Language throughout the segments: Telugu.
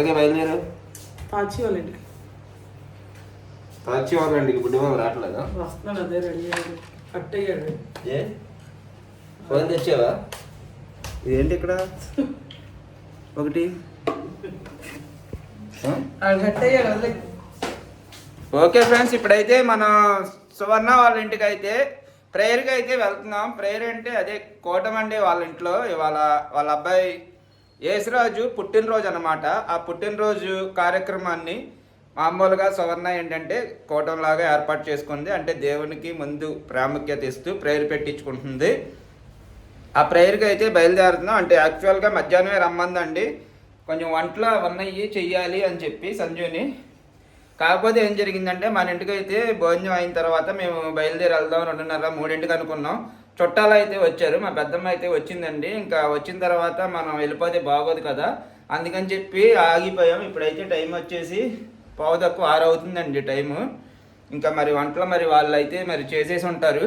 ఎక్కడికి బయలుదేరు పాచి వాళ్ళ ఇంటికి వచ్చి వాళ్ళండి బుడ్డి బాబు రావట్లేదా? వస్తున్నాడు అదే రెడీ అయ్యాడు. కట్ అయ్యాడు. ఏ? ఫోన్ తెచ్చావా? ఇదేంటి ఇక్కడ? ఒకటి. కట్ అయ్యాడు ఓకే ఫ్రెండ్స్ ఇప్పుడైతే మనం సువర్ణ వాళ్ళ ఇంటికి అయితే ప్రేయర్కి అయితే వెళ్తున్నాం. ప్రేయర్ అంటే అదే కోటమండి వాళ్ళ ఇంట్లో. ఇవాళ వాళ్ళ అబ్బాయి యేసురాజు పుట్టినరోజు అనమాట ఆ పుట్టినరోజు కార్యక్రమాన్ని మామూలుగా సువర్ణ ఏంటంటే కూటంలాగా ఏర్పాటు చేసుకుంది. అంటే దేవునికి ముందు ప్రాముఖ్యత ఇస్తూ ప్రేయర్ పెట్టించుకుంటుంది. ఆ ప్రేయర్కి అయితే బయలుదేరుతున్నాం. అంటే యాక్చువల్గా మధ్యాహ్నమే రమ్మందండి. కొంచెం వంటలు ఉన్నాయి చెయ్యాలి అని చెప్పి సంజుని. కాకపోతే ఏం జరిగిందంటే మన ఇంటికి అయితే భోజనం అయిన తర్వాత మేము బయలుదేరి వెళ్దాం రెండున్నర మూడింటికి అనుకున్నాం. చుట్టాలు అయితే వచ్చారు మా పెద్దమ్మ అయితే వచ్చిందండి. ఇంకా వచ్చిన తర్వాత మనం వెళ్ళిపోతే బాగోదు కదా. అందుకని చెప్పి ఆగిపోయాం. ఇప్పుడైతే టైం వచ్చేసి పావు తక్కువ ఆరు అవుతుందండి టైము. ఇంకా మరి వంటలు మరి వాళ్ళు అయితే మరి చేసేసి ఉంటారు.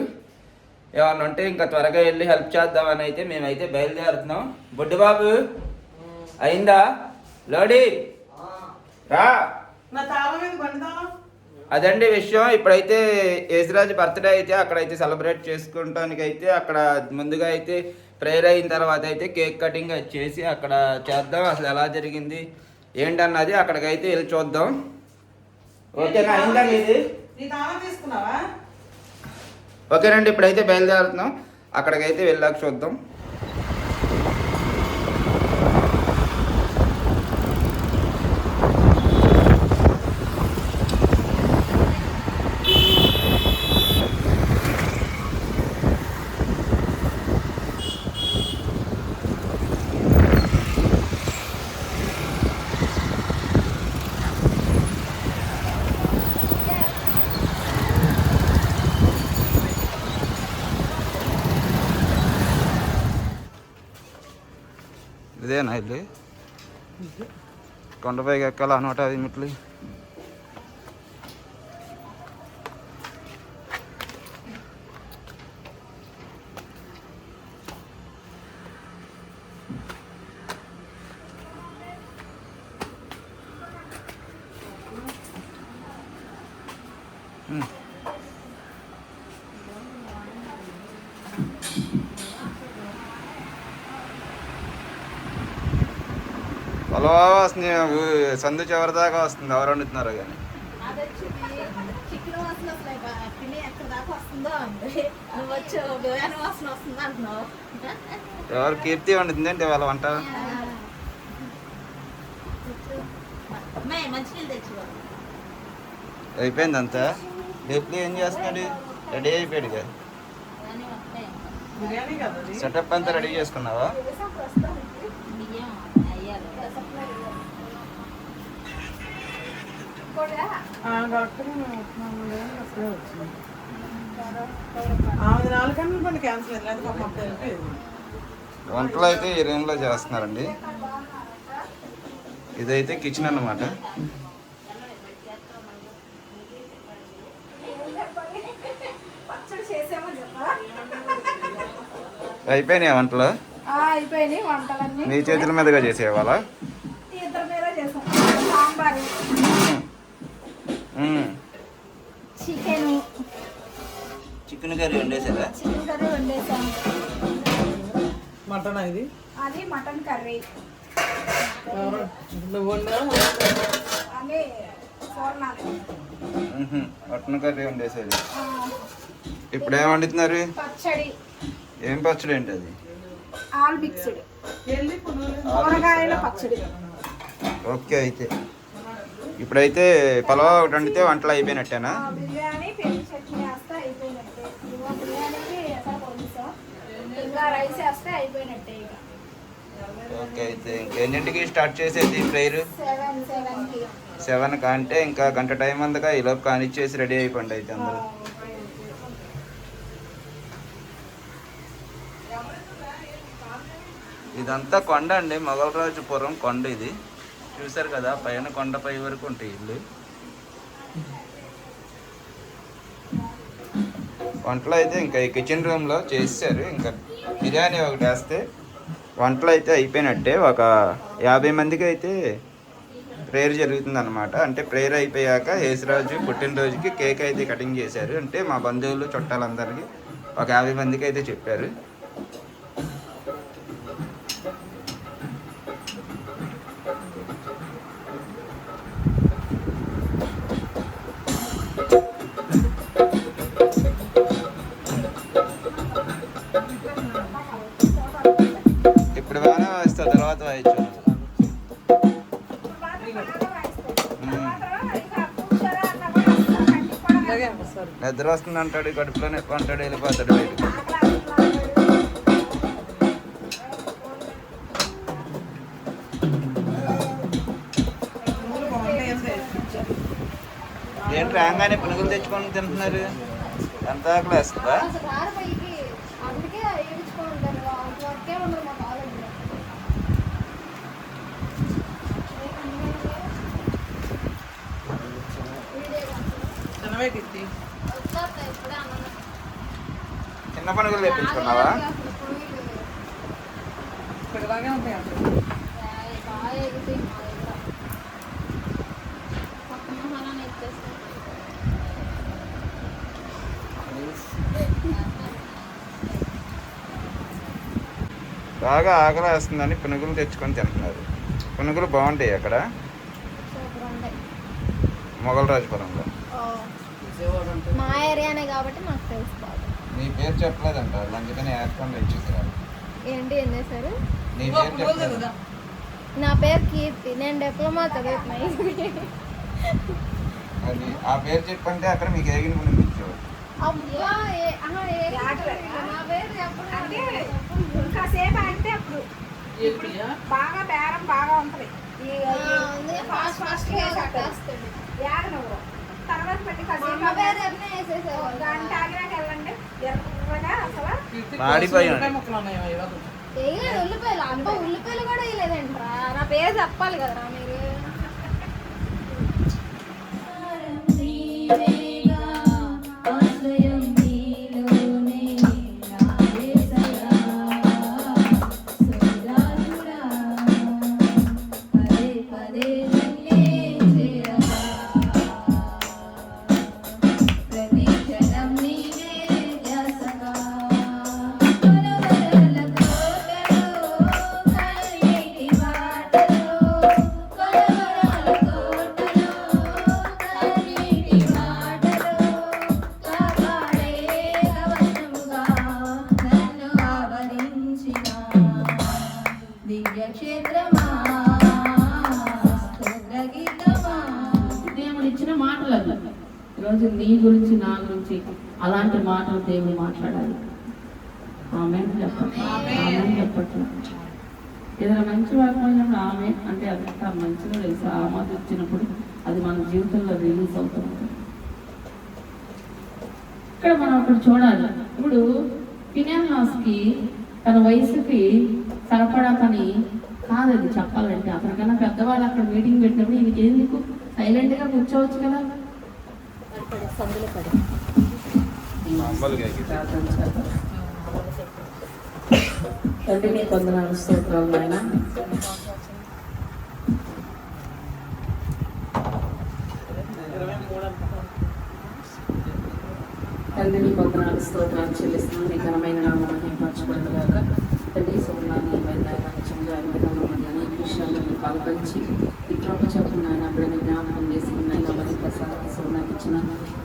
ఏమన్నా ఉంటే ఇంకా త్వరగా వెళ్ళి హెల్ప్ చేద్దామని అయితే మేమైతే బయలుదేరుతున్నాం. బుడ్డు బాబు అయిందా? లోడి రా. అదండి విషయం. ఇప్పుడైతే యేసురాజు బర్త్డే అయితే అక్కడైతే సెలబ్రేట్ చేసుకుంటానికి అయితే అక్కడ ముందుగా అయితే ప్రేయర్ అయిన తర్వాత అయితే కేక్ కటింగ్ చేసి అక్కడ చేద్దాం. అసలు ఎలా జరిగింది ఏంటన్నది అక్కడికైతే వెళ్ళి చూద్దాం. ఓకేనా? అయిందా తాళం తీసుకున్నావా? ఓకేనండి ఇప్పుడైతే బయలుదేరుతున్నాం. అక్కడికైతే వెళ్ళాక చూద్దాం ఇదేనా ఇల్లు కొండపైకి ఎక్కాలి అనమాట అది మెట్లు. సందు చివరి దాకా వస్తుంది ఎవరు వండుతున్నారు కానీ ఎవరు కీర్తి వండుతుంది అంటే వాళ్ళ వంట? అయిపోయింది అంతా? డెప్లీ ఏం చేస్తున్నాడు? రెడీ అయిపోయాడు కదా? సెటప్ అంతా రెడీ చేసుకున్నావా? వంటలు అయితే ఈ రూమ్లో చేస్తున్నారండి. ఇదైతే కిచెన్ అన్నమాట. అయిపోయినాయి వంటలు? నీ చేతుల మీదుగా చేసేవాళ్ళ ఇద్దరు మీద చేసాం సాంబారు చికెన్. చికెన్ కర్రీ వండేసారా చికెన్ కర్రీ వండేసాం మటన్ ఇది? అది మటన్ కర్రీ. మటన్ కర్రీ వండేసేది. ఇప్పుడు ఏం వండుతున్నారు? పచ్చడి. ఏం పచ్చడి ఏంటి అది? All mixed. కూరగాయల పచ్చడి. ఓకే అయితే. ఇప్పుడైతే పలావ్ ఒకటి వండితే వంటలు అయిపోయినట్టేనా? ఆ, బిర్యానీ పెరుగు చట్నీ వేస్తే అయిపోయినట్టే. ఇదిగో బిర్యానీకి ఎక్కడ పొందుతాం ఇంకా రైస్ వేస్తే అయిపోయినట్టే ఇక. ఓకే అయితే ఇంకెన్నింటికి స్టార్ట్ చేసేది ప్రేయర్ సెవెన్ సెవెన్కి. సెవెన్ అంటే ఇంకా గంట టైం అందగా ఈలోపు కానిచ్చేసి రెడీ అయిపోండి అయితే అందరూ. ఇదంతా కొండ అండి మొగలరాజుపురం కొండ ఇది. చూసారు కదా పైన కొండపై వరకు ఉంటాయి ఇల్లు. వంటలు అయితే ఇంకా ఈ కిచెన్ రూమ్లో చేసారు ఇంకా బిర్యానీ ఒకటి వేస్తే వంటలు అయితే అయిపోయినట్టే. ఒక యాభై మందికి అయితే ప్రేయర్ జరుగుతుంది అనమాట అంటే ప్రేయర్ అయిపోయాక యేసురాజు పుట్టినరోజుకి కేక్ అయితే కటింగ్ చేశారు. అంటే మా బంధువులు చుట్టాలందరికీ ఒక యాభై మందికి అయితే చెప్పారు. వాయిస్తా తర్వాత వాయించు నిద్ర వస్తుంది అంటాడు కడుపులో నొప్పి అంటాడు వెళ్ళిపోతాడు బయటకు అసలు ఏంటి రాగానే పునుగులు తెచ్చుకొని తింటున్నారు? ఎంత ఆకలి వేస్తుందా అసలు రారు పైకి అందుకే ఏడించుకుంటాను వర్కే ఉండదు మా కాలేజీలో ఇప్పుడే అన్నాను చిన్న పనుగులు తెప్పించుకున్నావా? ఉంటాయి బాగా ఆకలి వేస్తుందని పునుగులు తెచ్చుకొని తింటున్నారు. పునుగులు బాగుంటాయి అక్కడ? సూపర్ అంటే మా ఏరియానే కాబట్టి నాకు తెలుసు బాగా. నీ పేరు చెప్పలేదంట అందుకని ఏర్పడి వచ్చేసారు ఏంటి ఏం చేశారు? నీ పేరు చెప్పలేదు నా పేరు కీర్తి నేను డిప్లొమా చదువుతున్నాయి అది ఆ పేరు చెప్పంటే అక్కడ మీకు పునుగు ఇచ్చేవాడు అబ్బా ఏ- ఆహా, ఏ- నా పేరు కాసేపు ఆగితే అప్పుడు. బాగా బేరం బాగా ఉంటుంది. ఈ ఫాస్ట్ ఫాస్ట్గా తర్వాత ఉల్లిపాయలు. ఉల్లిపాయలు కూడా వేయలేదంట్రా నా పేరు చెప్పాలి కదరా మీరు. ఈరోజు నీ గురించి నా గురించి అలాంటి మాటలు దేవుడు మాట్లాడాలి. ఆమె చెప్పండి. ఆమె చెప్పట్లేదు ఏదైనా మంచి వాకపోయినప్పుడు ఆమె అంటే అది మంచిగా తెలుసు? ఆ మాట ఇచ్చినప్పుడు అది మన జీవితంలో రిలీజ్ అవుతుంది. ఇక్కడ మనం అక్కడ చూడాలి. ఇప్పుడు ఫినాన్లాస్కి తన వయసుకి సరిపడా పని కాదది చెప్పాలంటే. అతనికన్నా పెద్దవాళ్ళు అక్కడ మీటింగ్ పెట్టినప్పుడు ఈయనకి ఎందుకు సైలెంట్గా కూర్చోవచ్చు కదా. సందులో పడి. తండ్రి నీ కొందనాలు స్తోత్రాలు నాయన. తండ్రి నీ కొందనాలు స్తోత్రాలు చెల్లిస్తున్నాను నీ ఘనమైన నామాన్ని పరచబడగాక తండ్రి సున్నాన్ని నిజంగా అనేక విషయాల్లో నీ పాల్పంచి కృప చెప్పిన జ్ఞాపకం చేసి నాయన మరి నాకు ఇచ్చిన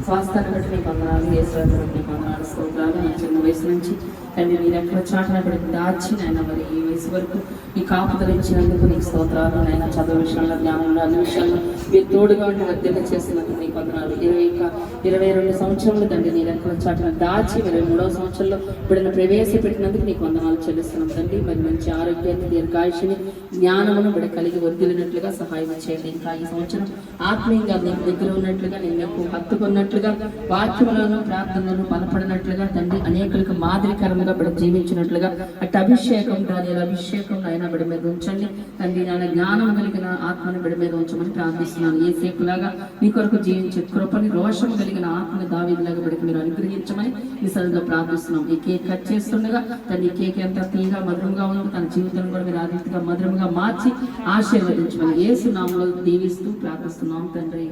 స్వాస్థాన్ని బట్టి నీకు వందనాలు వేసేవారు నీ వందనాలు స్తోత్రాలు నా చిన్న వయసు నుంచి. కానీ మీరు ఎక్కడ చాటున బిడ్డకి దాచి నాయన మరి ఈ వయసు వరకు ఈ కాపుదలు ఇచ్చినందుకు నీకు స్తోత్రాలు నాయన. చదువు విషయంలో జ్ఞానంలో అన్ని విషయాల్లో మీరు తోడుగా ఉండి వర్ధన చేసినందుకు నీ వందనాలు. ఇరవై ఇంకా ఇరవై రెండు సంవత్సరములు తండ్రి నేను ఎక్కడ చాటున దాచి ఇరవై మూడవ సంవత్సరంలో ఇప్పుడైనా ప్రవేశపెట్టినందుకు నీకు వందనాలు చెల్లిస్తున్నాం తండ్రి. మరి మంచి ఆరోగ్యాన్ని దీర్ఘాయుషుని జ్ఞానమును ఇప్పుడు కలిగి వర్దిలినట్లుగా సహాయం చేయండి. ఇంకా ఈ సంవత్సరం ఆత్మీయంగా నీకు దగ్గర ఉన్నట్లుగా నేను నీకు హత్తుకున్నట్లుగా వాక్యములను ప్రార్థనలను బలపడినట్లుగా తండ్రి అనేకులకు మాదిరికరంగా బిడ జీవించినట్లుగా అటు అభిషేకం దాని అభిషేకం ఆయన బిడ మీద ఉంచండి. తండ్రి నాయన జ్ఞానం కలిగిన ఆత్మను బిడ మీద ఉంచమని ప్రార్థిస్తున్నాను. ఏ సేపులాగా నీ కొరకు జీవించే కృపని రోషం కలిగిన ఆత్మని దావిలాగా బిడకి మీరు అనుగ్రహించమని ఈ సరిగ్గా ప్రార్థిస్తున్నాం. ఈ కేక్ కట్ చేస్తుండగా తండ్రి కేక్ ఎంత తీగా మధురంగా ఉందో తన జీవితం కూడా మీరు ఆదిత్యగా మధురంగా మార్చి ఆశీర్వదించమని యేసు నామలో దీవిస్తూ ప్రార్థిస్తున్నాం తండ్రి.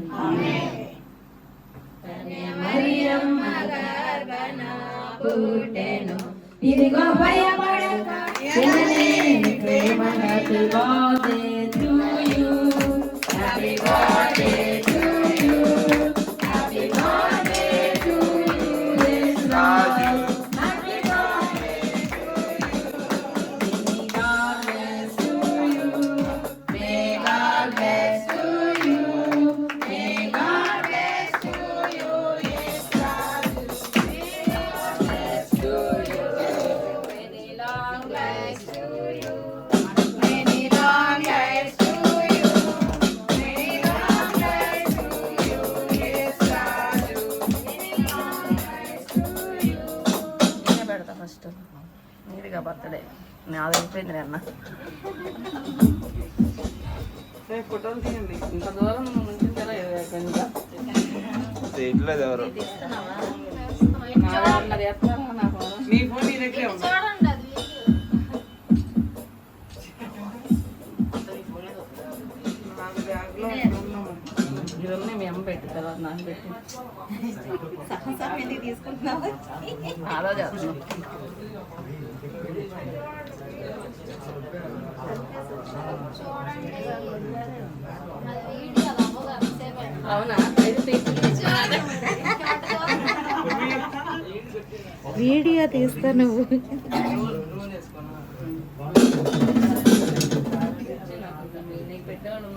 పుట్టెను. ఇదిగో భయపడక ప్రేమ happy birthday to you happy birthday నీ ఫోన్ నీ దగ్గరే ఉంది. చూడండి అది. ఇవన్నీ మీ అమ్మ పెట్టి తర్వాత నాకు పెట్టి ఎందుకు తీసుకుంటున్నావు అలా చేస్తున్నాం అవ్వదు అంతసేపు అవునా? వీడియో తీస్తా నువ్వు. పెట్టాను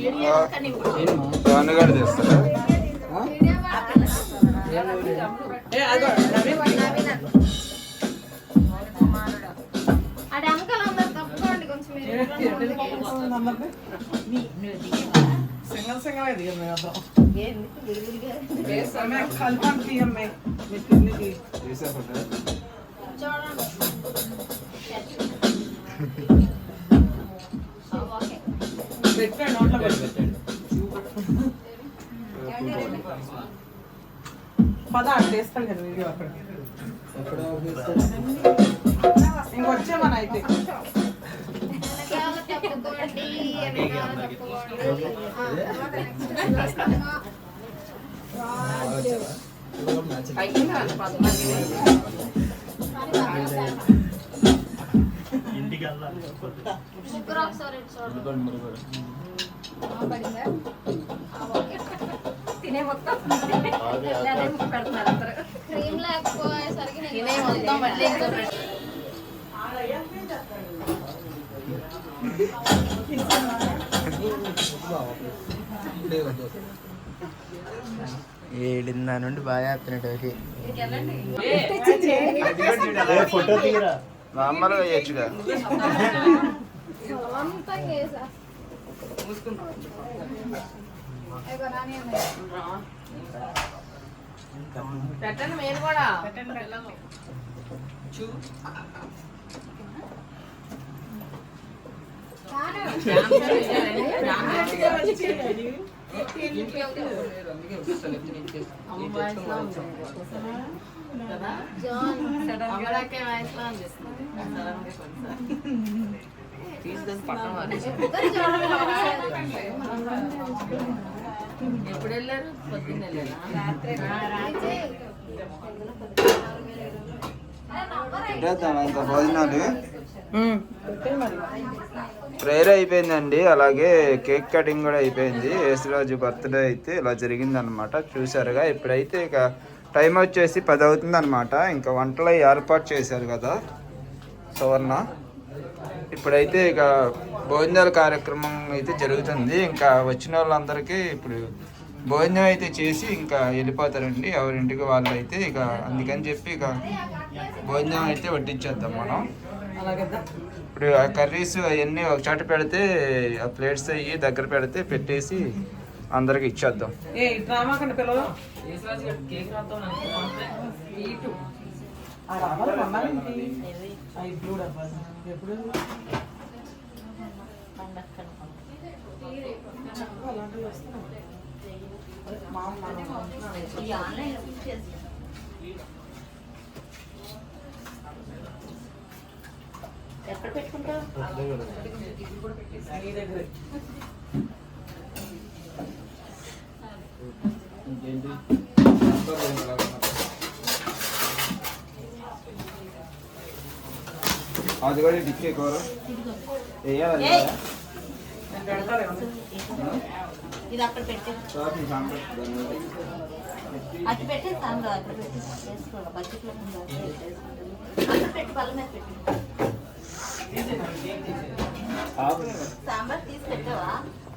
వీడియో పవన్ గారు చేస్తారా సింగల్ సింగల్ దిగం మేము అర్థం ఎందుకు విడివిడిగా? అమ్మాయి కల్పన తీయమ్మాయి మీ పిల్లికి తీసే ఫోటో చూడండి. ఓకే పెట్టాడు నోట్లో పెట్టి పద అక్కడ వేస్తాను కదా వీడియో అక్కడ. ఇంకొచ్చేమని అయితే. అయ్యిందా? పద్మాకి తినే మొత్తం క్రీమ్ లేకపోయేసరికి తినే మొత్తం మళ్ళీ ఏడున్న నుండి బాగా చెప్తున్నాడు ఫోటో తీరా నాని అమ్మాయి. పెట్టండి మీరు కూడా చేయాలండి. డాన్స్ కదా? అమ్మలాకే వయసులో అనిపిస్తుంది. సడన్గా కొంచెం. తీసుకొని పక్కన పడేసి. ఎప్పుడు వెళ్ళారు? పొద్దున్న వెళ్ళారా? పెట్టేద్దాం ఇంకా భోజనాలు? ప్రేయర్ అయిపోయిందండి. అలాగే కేక్ కటింగ్ కూడా అయిపోయింది. యేసురాజు బర్త్డే అయితే ఇలా జరిగిందనమాట చూసారుగా ఇప్పుడైతే ఇక టైం వచ్చేసి పది అవుతుంది అనమాట ఇంకా వంటలు ఏర్పాటు చేశారు కదా సువర్ణ. ఇప్పుడైతే ఇక భోజనాల కార్యక్రమం అయితే జరుగుతుంది. ఇంకా వచ్చిన వాళ్ళందరికీ ఇప్పుడు భోజనం అయితే చేసి ఇంకా వెళ్ళిపోతారండి. ఎవరింటికి వాళ్ళు అయితే ఇక అందుకని చెప్పి ఇక భోజనం అయితే వడ్డించేద్దాం మనం. ఇప్పుడు ఆ కర్రీస్ అవన్నీ ఒక చోట పెడితే ఆ ప్లేట్స్ అవి దగ్గర పెడితే పెట్టేసి అందరికి ఇచ్చేద్దాం. ఏ డ్రామా కంటే పిల్లలు ఆ డబ్బాలు కొన్నారేంటి? ఆ ఈ బ్లూ డబ్బాలు. ఎప్పుడు అలాంటివి వస్తున్నాయి. మా అమ్మ ఈ ఆన్లైన్ బుక్ చేసి ఎక్కడ పెట్టుకుంటావు నీ దగ్గరే అది కూడా డిక్కే కూర వేయాలి ఏయ్. నేను పెడతారేమో ఇది అక్కడ పెట్టి అటు పెట్టి సాంగ్ అక్కడ పెట్టి వేసుకోవాలి బకెట్లో అక్కడ పెట్టి పళ్ళ మీద పెట్టి సాంబార్ తీసి పెట్టావా ఆ, పెట్టాను.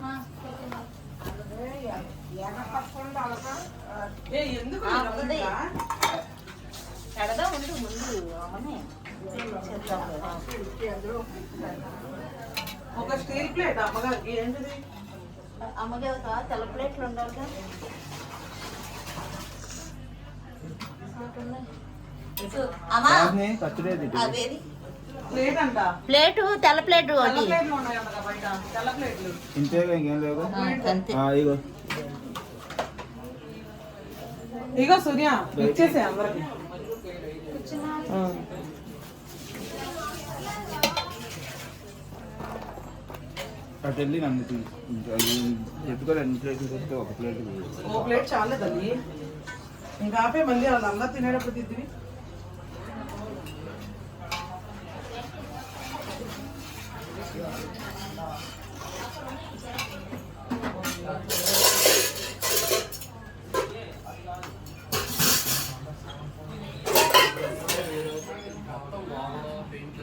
ఉండు ముందు ఒక స్టీల్ ప్లేట్ అమ్మగారికి ఏంటిది అమ్మగే ఒక తెల్ల ప్లేట్లు ఉండాలిగా ప్లేట్ ప్లేటు తెల్ల ప్లేటు తెల్ల ఒకటి ప్లేట్లు ఉన్నాయంట బయట. తెల్ల ప్లేట్లు. ఇంతేగా ఇంకేం లేవు ఆ, అంతే ఇగో సూర్య ఇచ్చేసే అందరికి. అటు వెళ్ళి నన్ను ఎత్తుకొని అన్ని ప్లేట్లు తెస్తే ఒక ప్లేట్ ఓ ప్లేట్ చాలే తల్లి. ఇంకా ఆపే మళ్ళీ వాళ్ళు అందరు తినేటప్పుడు తిద్ది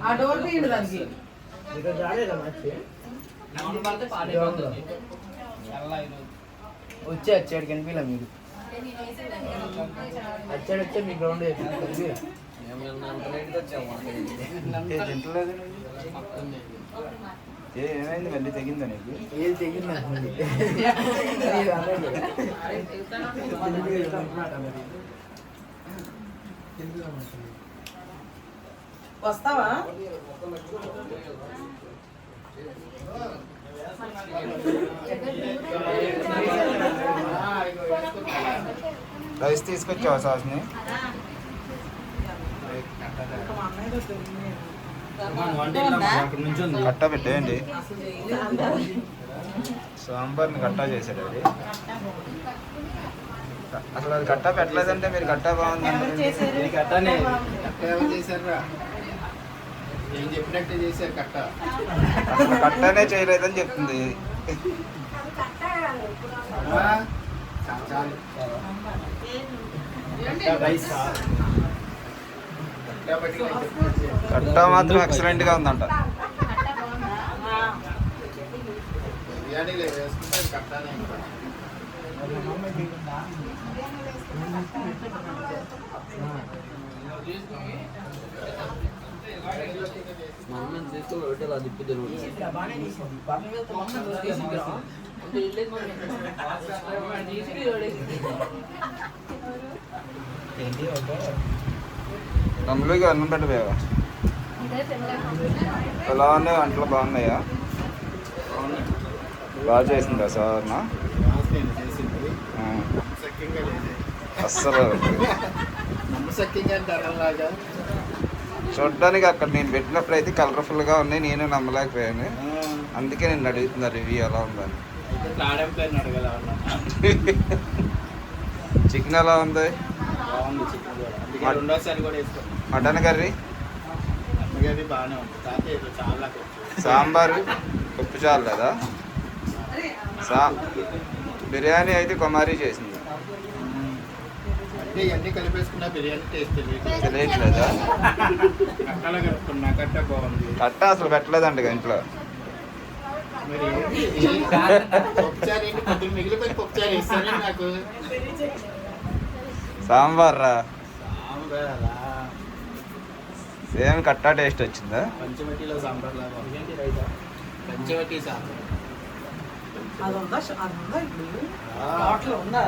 ఆ డోర్ తీయండి దానికి. వచ్చే వచ్చాడు కనిపించలే మీరు వచ్చాడు వచ్చే మీ గ్రౌండ్ ఏమైంది మళ్ళీ తెగిందా నీకు? ఏది తెగింది. వస్తావా? రైస్ తీసుకొచ్చావా సాస్ని. కట్టా పెట్టేయండి. సాంబార్ని కట్టా చేశాడు అది. అసలు అది కట్టా పెట్టలేదంటే మీరు కట్టా బాగుంది ఇది కట్టనే కట్ట చేశారా ఏం చెప్పినట్టే చేశారు కట్ట. అసలు కట్టానే చేయలేదని చెప్తుంది. కట్ట మాత్రం ఎక్సలెంట్గా ఉందంట. బిర్యానీలో వేసుకుంటే కట్టానే ఇంకా. మొత్తం పెట్టాలి అది తిప్పి అందులోకి అన్నం పెట్టబోయా? ఎలా ఉన్నాయి? అంటలు బాగున్నాయా? బాగా చేసిందా సార్ నా అస్సలు. అంటారు అలాగా చూడడానికి అక్కడ నేను పెట్టినప్పుడు అయితే కలర్ఫుల్గా ఉన్నాయి నేను నమ్మలేకపోయాను. అందుకే నేను అడుగుతున్నా రివ్యూ ఎలా ఉందని. చికెన్ ఎలా ఉంది? Mutton curry? సాంబారు ఉప్పు చాలు కదా సా బిర్యానీ అయితే కుమారి చేసింది. అంటే ఇవన్నీ కలిపేసుకున్న బిర్యానీ టేస్ట్ తెలియదు తెలియట్లేదా కట్టాల కలుపుకున్నా కట్ట బాగుంది కట్ట అసలు పెట్టలేదంట ఇంట్లో. మరి ఏంటి? ఇది? పప్పుచారు ఏంటి? కొద్దిగా మిగిలిపోయి పప్పుచారు ఇస్తానే నాకు? సాంబార్ రా. సాంబారా? సేమ్ కట్టా టేస్ట్ వచ్చిందా? పంచవటిలో సాంబార్ లాగా. పంచవటి సాంబార్. అది ఉందా? అది ఉందా ఇప్పుడు. హోటల్ ఉందా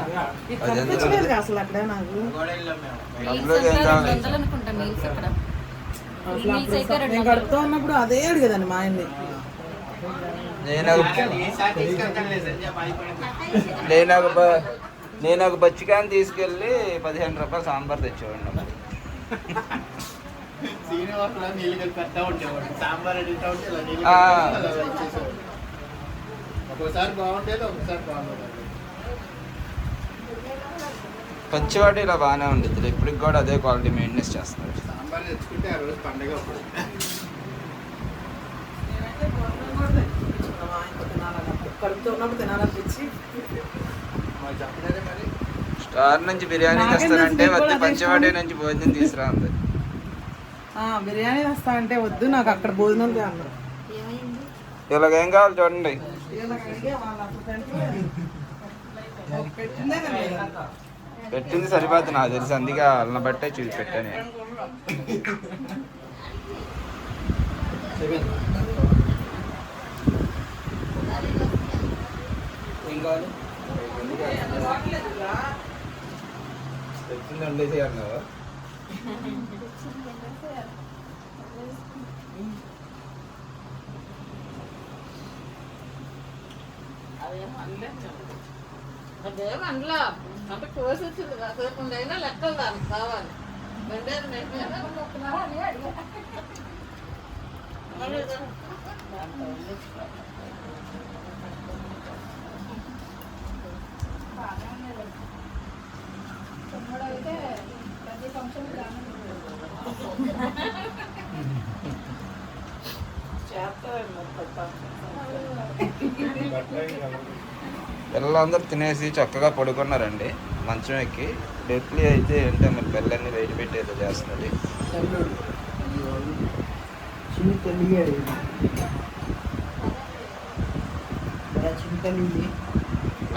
ఇది కనిపించలేదు? అసలు అక్కడే నాకు. నేను ఉన్నప్పుడు అదే అడిగేదాన్ని మా ఆయన్ని. నేను ఒక- నేను ఒక బ- నేను ఒక బచ్చికాయని తీసుకెళ్ళి పదిహేను రూపాయలు సాంబార్ తెచ్చేవాడిని శ్రీనివాసంలో నీళ్ళు కలిపి పెట్టా ఉండేవాడు. సాంబార్ అడుగుతా ఉంటే ఇలా నీళ్ళు ఆ. కలిపి అలా ఇచ్చేసేవాడు ఒక్కోసారి బాగుండేది ఒకసారి బాగుండేది. పచ్చివాడు ఇలా బాగానే ఉండేది ఇప్పటికి కూడా అదే క్వాలిటీ మెయింటెనెన్స్ చేస్తున్నారు. సాంబార్ తెచ్చుకుంటే ఆ రోజు పండగ అప్పుడు. స్టార్ నుంచి బిర్యానీ తెస్తానంటే వద్దు పంచవాడి నుంచి భోజనం తీసురా ఉంది ఆ, బిర్యానీ తెస్తా అంటే వద్దు నాకు అక్కడ భోజనం ఇలాగేం కావాలి చూడండి. పెట్టిందే సరిపోద్ది నాకు తెలుసు అందుకే వాళ్ళని బట్టే చూసి పెట్టాను. ఏం కావాలి తెచ్చింది వండేసి అన్నావా అదేం అందులో అంటే కోసి వచ్చింది కాసేపు అయినా లెక్కలు దానికి కావాలి రెండేది అయిపోయినా అయితే ప్రతి ఫంక్షన్ పిల్లలందరూ తినేసి చక్కగా పడుకున్నారండి. మంచం ఎక్కి డెట్లీ అయితే ఏంటో మరి పిల్లల్ని వెయిట్ పెట్టి ఏదో చేస్తున్నది.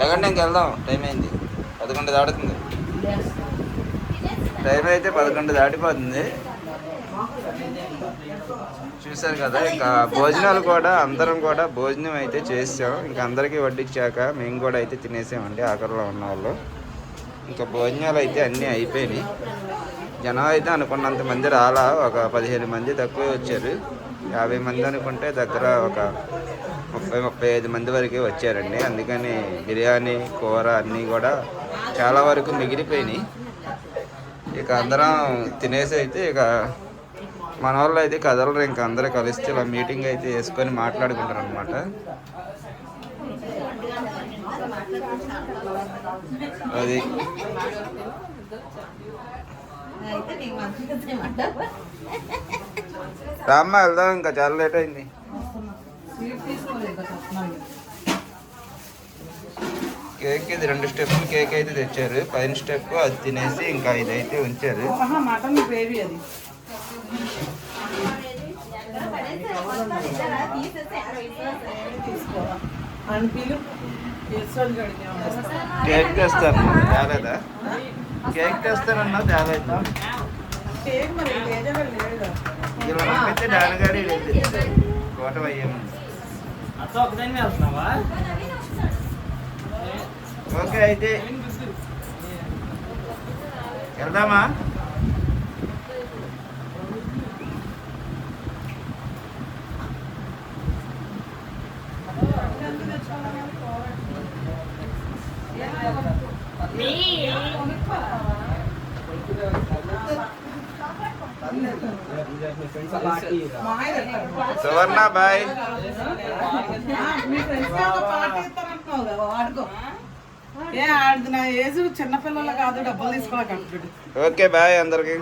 లేకంటే ఇంక వెళ్దాం. టైం అయింది. పదకొండు దాటుతుంది. టైం అయితే పదకొండు దాటిపోతుంది. చూశారు కదా ఇంకా భోజనాలు కూడా అందరం కూడా భోజనం అయితే చేసాం. ఇంకా అందరికీ వడ్డించాక మేము కూడా అయితే తినేసామండి ఆఖరిలో ఉన్న వాళ్ళు. ఇంకా భోజనాలు అయితే అన్నీ అయిపోయినాయి. జనం అయితే అనుకున్నంత మంది రాలా ఒక పదిహేను మంది తక్కువే వచ్చారు. యాభై మంది అనుకుంటే దగ్గర ఒక ముప్పై ముప్పై ఐదు మంది వరకే వచ్చారండి. అందుకని బిర్యానీ కూర అన్నీ కూడా చాలా వరకు మిగిలిపోయినాయి. ఇక అందరం తినేసి అయితే ఇక మన వాళ్ళు అయితే కదలరు ఇంకా అందరూ కలిస్తే ఇలా మీటింగ్ అయితే వేసుకొని మాట్లాడుకుంటారు అనమాట అది. రామ్మ వెళ్దాం ఇంకా చాలా లేట్ అయింది. కేక్ ఇది రెండు స్టెప్ కేక్ అయితే తెచ్చారు. పైన స్టెప్ అది తినేసి ఇంకా ఇదైతే ఉంచారు. మటన్ గ్రేవీ అది. కేక్ తెస్తాను తేలేదా? కేక్ తెస్తానన్నా తేలేదు. ఇలా పంపిస్తే నాన్నగారు కోట ఓకే అయితే. వెళ్దామా మా ఆయన ఎక్కడ? సువర్ణ బాయ్ ఆ, మీ ఫ్రెండ్స్కి ఒక పార్టీ ఇస్తానంటున్నావు కదా ఆడుకో ఏ ఆడిది నా ఏజ్ చిన్నపిల్లలు కాదు డబ్బులు తీసుకోవాలి ఓకే బాయ్ అందరికి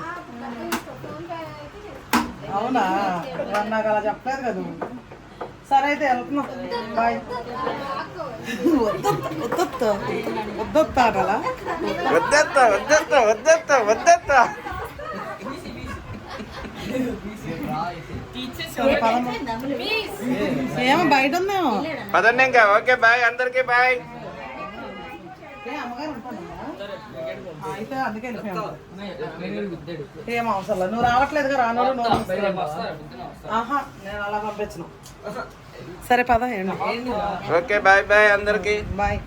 అవునా? నాకు అలా చెప్పలేదు కదా. సరే అయితే వెళ్తున్నాం. బాయ్ వద్దొత్తా వద్దొత్తా. కదా వద్దత్త వద్దత్త వద్దత్త వద్దత్త. ఏమో బయట ఉందేమో పదండి ఇంకా. Okay bye. అందరికి బాయ్. అమ్మగారు అయితే అందుకే ఏం అవసరం లేదు. నువ్వు రావట్లేదుగా రాను. ఆహా నేను అలా పంపించను. సరే పద ఓకే బాయ్ బాయ్ అందరికి. బాయ్.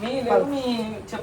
మీ మీ చెప్